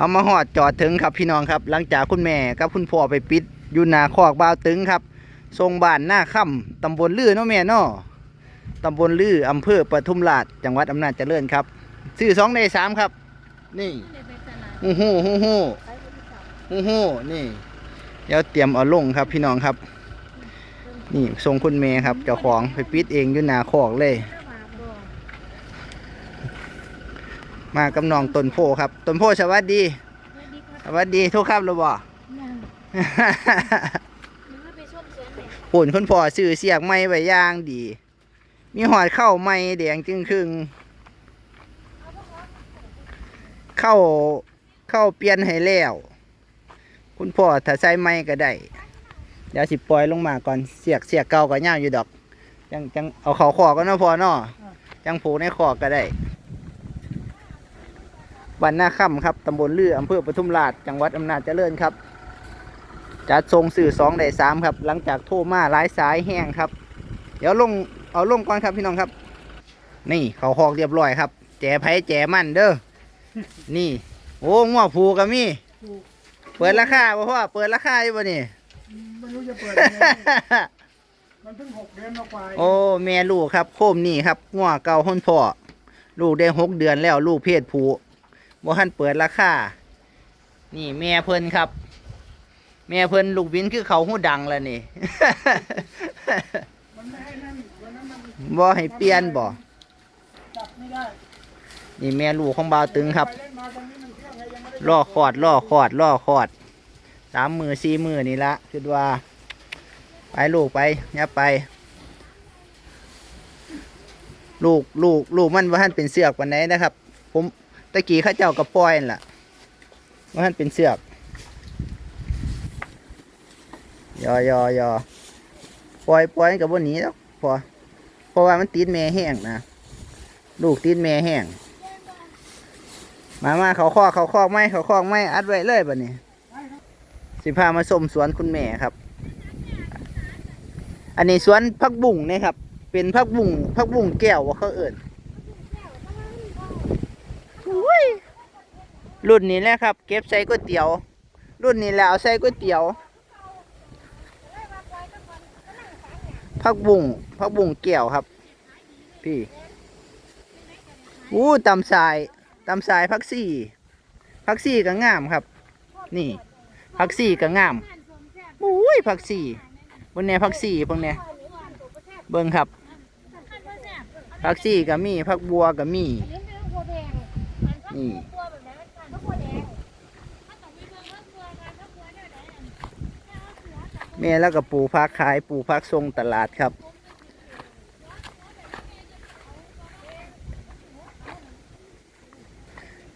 เอามาหอดจอดถึงครับพี่น้องครับ หลังจากคุณแม่กับคุณพ่อไปปิดอยู่นาคอกบ่าวตึงครับทรงบ้านหน้าค่ำตำบลลือเนาะแม่เนาะตำบลลืออำเภอปทุมราชจังหวัดอำนาจเจริญครับซื้อสองในสามครับ นี่ฮู้ฮู้ฮู้ฮู้ฮู้ฮู้นี่เดี๋ยวเตรียมเอาลงครับพี่น้องครับ นี่ทรงคุณแม่ครับเจ้าของไปปิดเองอยู่นาคอกเลย มากับน้องต้นโพครับ ต้นโพสวัสดี สวัสดีทุกครับเราบอกผลคุณพ่อซื้อเสียกไม้ไว้อย่างดี มีหอดเข้าไม้แดงจึงครึ่งเข้าเข้าเปลี่ยนให้แล้ว คุณพ่อถ้าใส่ไม้ก็ได้ เดี๋ยวสิปล่อยลงมาก่อนเสียกเสียกเก่าก็ย่างอยู่ดอก จังจังเอาเขาขอก็นาะพอเนาะจังผูกในขอก็ได้ วันหน้าค่ำครับตำบลลืออำเภอปทุมราชจังหวัดอำนาจเจริญครับจัดทรงสื่อสองได้สามครับ หลังจากโทรมาหลายสายแห้งครับ เดี๋ยวลงเอาลงก่อนครับพี่น้องครับ นี่เขาหอกเรียบร้อยครับ แจไผแจมันเด้อนี่ โอ้งัวผูกก็มีเปิดราคาบ่พ่อเปิดราคาอยู่บ่นี่ไม่รู้จะเปิดยังไงมันเพิ่งหกเดือนกว่าโอ้แม่ลูกครับ โคมนี่ครับงัวเก่าห้นพ่อลูกได้หกเดือนแล้วลูกเพศผู้ บ่ทันเปิดราคา นี่แม่เพิ่นครับ แม่เพิ่นลูกวินคือเขาหูดังแล้วนี่มันไม่ให้นั่นวันนั้นมันบ่ให้เปลี่ยนบ่นี่แม่ลูกของบ่าวตึงครับล่นมาตรงนี้มันเคองไงยังไม่ได้ล่อคอดล่อคอดล่อคอดสามมือสี่มือนี่ละคิดว่า ไปลูกไปอย่าไป ลูกลูกลูกมันว่าท่านเป็นเสือกวันไหนนะครับ ผม ตะกี้เข้าเจ้ากับปล่อยนั่นล่ะว่าท่านเป็นเสือกยอยอยอปล่อยปล่อยกับบนนี้แล้วพอเพราะว่ามันติดแม่แห้งนะลูกติดแม่แห้งมามาเขาคอกเขาคอกไม่เขาคอกไม่อัดไว้เลยบัดนี้สิพามาชมสวนคุณแม่ครับ อันนี้สวนพักบุ่งนี่ครับ เป็นพักบุ่งพักบุ่งแก้วว่าเขาเอิ่นอุ้ ยรุ่นนี้แหละครับ เก็บใส่ก๋วยเตี๋ยว รุ่นนี้แล้วใส่ก๋วยเตี๋ยวพักบุ่งพักบุ่งแก้วครับ พี่อู้ตำทรายตำสายพักซี่พักซี่ก็งามครับ นี่พักซี่ก็งามอุ้ยพักซี่บนแนพักซี่พวกเนี้ยเบิ่งครับพักซี่ก็มีพักบัวก็มี แม่แล้วก็ปลูกพักขายปลูกพักทรงตลาดครับ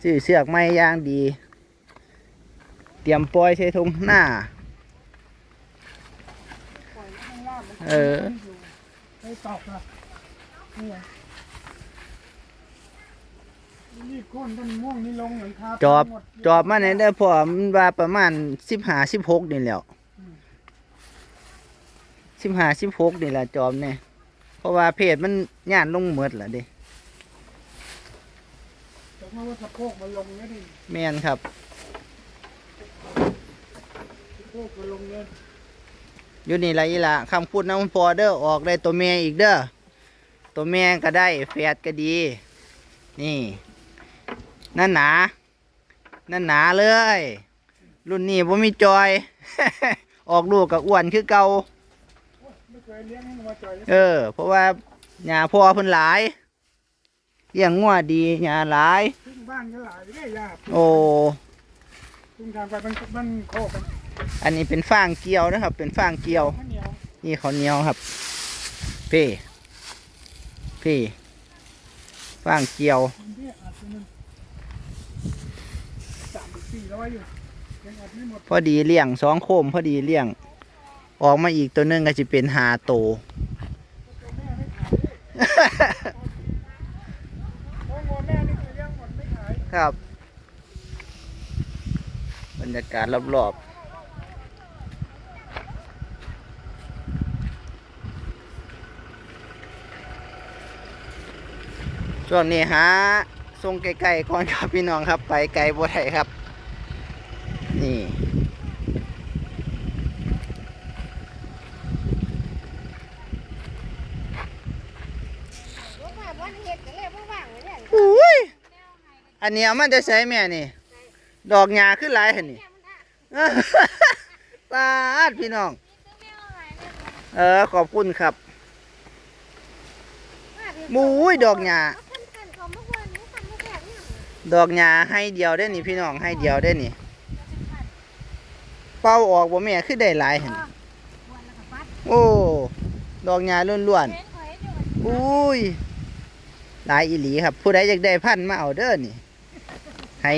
ซื้อเสือกไม้ย่างดี เตรียมปล่อยใช้ทงหน้า เออ ไปตอกนะนี่ไงนี่โค่นต้นม่วงนี่ลงหลังคาจอบหมดจอบมาเนี่ยได้พอมันว่าประมาณสิบห้าสิบหกนี่แหล้วสิบห้าสิบหกนี่แหละจอบเนี่ยเพราะว่าเพจมันย่านลงเมดละเดิแต่ถ้าว่าสะโพกมันลงเนี่ยดิแม่นครับสะโพกมันลงเนี่ยอยู่นี่ละอีละคำพูดน้ำพอเด้อออกได้ตัวแม่อีกเด้อตัวแม่ก็ได้แฝดก็ดี นี่ นั่นหนา นั่นหนาเลย รุ่นนี้ผมมีจอย ออกลูกกับอ้วนคือเก่าไม่เคยเลี้ยงให้มาจ่อยเเออ เพราะว่าหญ้าพ่อเพิ่นหลายเลี้ยงงัวดีหญ้าหลาย บ้านก็หลายเลยยากโอ้ทิ้งทางไปมันมันโคกันอันนี้เป็นฟางเกียวนะครับ เป็นฟางเกียว ข้าวเหนียวนี่เขาวเหนียวครับ พี่พี่ฟางเกียว เนี่ยอาจจะมัน สามถึงสี่ร้อยอยู่ยังอัดไม่หมดพอดีเลี้ยงสองโคมพอดีเลี้ยง ออกมาอีกตัวหนึงก็จะเป็นหาโต ตัวแม่ไม่ขายเพราะงัวแม่นี่คือเลี้ยงหมดไม่ขายครับ บรรยากาศรอบๆช่วงนี้หาส่งไกลๆก่อนครับพี่น้องครับ ไปไกลบ่ได้ครับ นี่บ่ว่าบ่เฮ็ดก็เลยบ่ว่างเลยเนี่ยอุ้ย อันนี้เอามันจะใช้แม่นี่ ดอกหญ้าขึ้นหลายเห็นนี่ปาดพี่น้อง เออ ขอบคุณครับมู้ยดอกหญ้าดอกหญ้าให้เดียวได้นี่พี่น้องให้เดียวได้นี่ เป่าออกบ่แม่คือได้หลายเห็นโอ้ ดอกหญ้าล้วนๆอุ้ยหลายอีหลีครับ ผู้ใดอยากได้พันธุ์มาเอาเด้อนี่ให้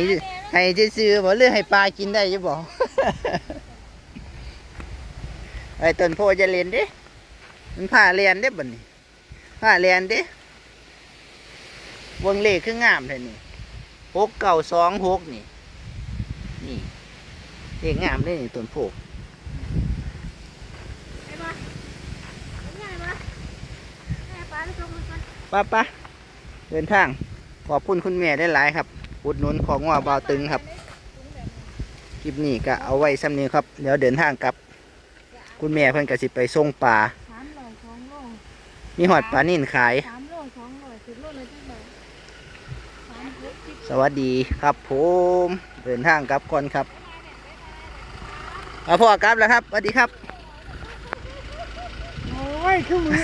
ให้ซื้อบ่หรือให้ปลากินได้อยู่บ่ไอ้ต้นโพจะเรียนดิมันผ่าเรียนเด้บัดนี้ผ่าเรียนดิวงเลขคืองามแท้นี่หกเก้าสองหกนี่ นี่ เลขงามเลยนี่ต้นโพป้าป้าเดินทาง ขอบคุณคุณแม่ได้หลายครับ อุดหนุนของว่าบาวตึงครับ คลิปนี้ก็เอาไว้ซ้ำนี้ครับ เดี๋ยวเดินทางกลับ คุณแม่เพิ่นก็สิไปส่งปลาสามโลสองโลมีหอดปลานิ่นขายสามโลสองโลสิบโลเลยจังเลยสามหกสิบสวัสดีครับผม เดินทางกลับก่อนครับ เอาพ่อกลับแล้วครับสวัสดีครับ โอ้ยคือมือ